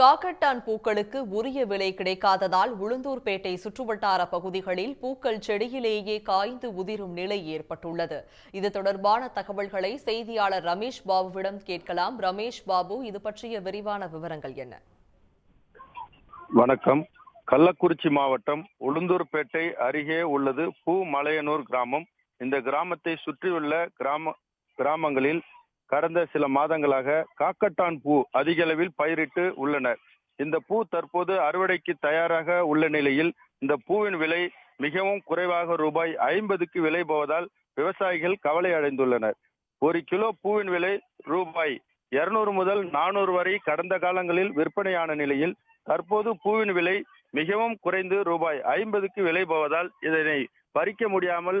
காக்கட்டான் பூக்களுக்கு உரிய விலை கிடைக்காததால் உளுந்தூர்பேட்டை சுற்றுவட்டார பகுதிகளில் பூக்கள் செடியிலேயே காய்ந்து உதிரும் நிலை ஏற்பட்டுள்ளது. இது தொடர்பான தகவல்களை செய்தியாளர் ரமேஷ் பாபுவிடம் கேட்கலாம். ரமேஷ் பாபு இது பற்றிய விரிவான விவரங்கள் என்ன? வணக்கம். கள்ளக்குறிச்சி மாவட்டம் உளுந்தூர்பேட்டை அருகே உள்ளது பூ மலையனூர் கிராமம். இந்த கிராமத்தை சுற்றியுள்ள கிராம கிராமங்களில் கடந்த சில மாதங்களாக காக்கட்டான் பூ அதிக அளவில் பயிரிட்டு உள்ளனர் இந்த பூ தற்போது அறுவடைக்கு தயாராக உள்ள நிலையில் இந்த பூவின் விலை மிகவும் குறைவாக ரூபாய் ஐம்பதுக்கு விலை போவதால் விவசாயிகள் கவலை அடைந்துள்ளனர். ஒரு கிலோ பூவின் விலை ரூபாய் இருநூறு முதல் நானூறு வரை கடந்த காலங்களில் விற்பனையான நிலையில் தற்போது பூவின் விலை மிகவும் குறைந்து ரூபாய் ஐம்பதுக்கு விலை போவதால் இதனை பறிக்க முடியாமல்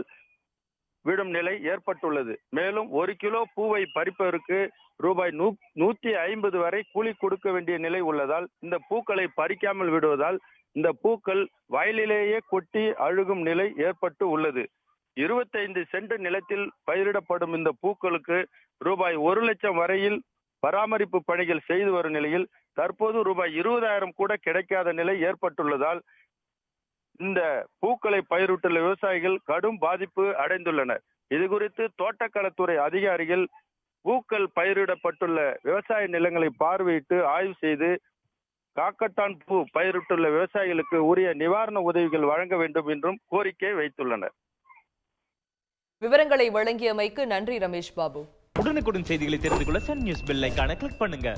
விடும் நிலை ஏற்பட்டுள்ளது. மேலும் ஒரு கிலோ பூவை பறிப்பதற்கு ரூபாய் நூ நூத்தி ஐம்பது வரை கூலி கொடுக்க வேண்டிய நிலை உள்ளதால் இந்த பூக்களை பறிக்காமல் விடுவதால் இந்த பூக்கள் வயலிலேயே கொட்டி அழுகும் நிலை ஏற்பட்டு உள்ளது. இருபத்தைந்து சென்ட் நிலத்தில் பயிரிடப்படும் இந்த பூக்களுக்கு ரூபாய் ஒரு லட்சம் வரையில் பராமரிப்பு பணிகள் செய்து வரும் நிலையில் தற்போது ரூபாய் இருபதாயிரம் கூட கிடைக்காத நிலை ஏற்பட்டுள்ளதால் இந்த பூக்களை பயிரிட்டுள்ள விவசாயிகள் கடும் பாதிப்பு அடைந்துள்ளனர். இது குறித்து தோட்டக்கலைத்துறை அதிகாரிகள் பூக்கள் பயிரிடப்பட்டுள்ள விவசாய நிலங்களை பார்வையிட்டு ஆய்வு செய்து காக்கட்டான் பூ பயிரிட்டுள்ள விவசாயிகளுக்கு உரிய நிவாரண உதவிகள் வழங்க வேண்டும் என்றும் கோரிக்கை வைத்துள்ளனர். விவரங்களை வழங்கியமைக்கு நன்றி ரமேஷ் பாபு. உடனுக்குடன் செய்திகளை தெரிந்து கொள்ள சன் நியூஸ் பெல் ஐகானை கிளிக் பண்ணுங்க.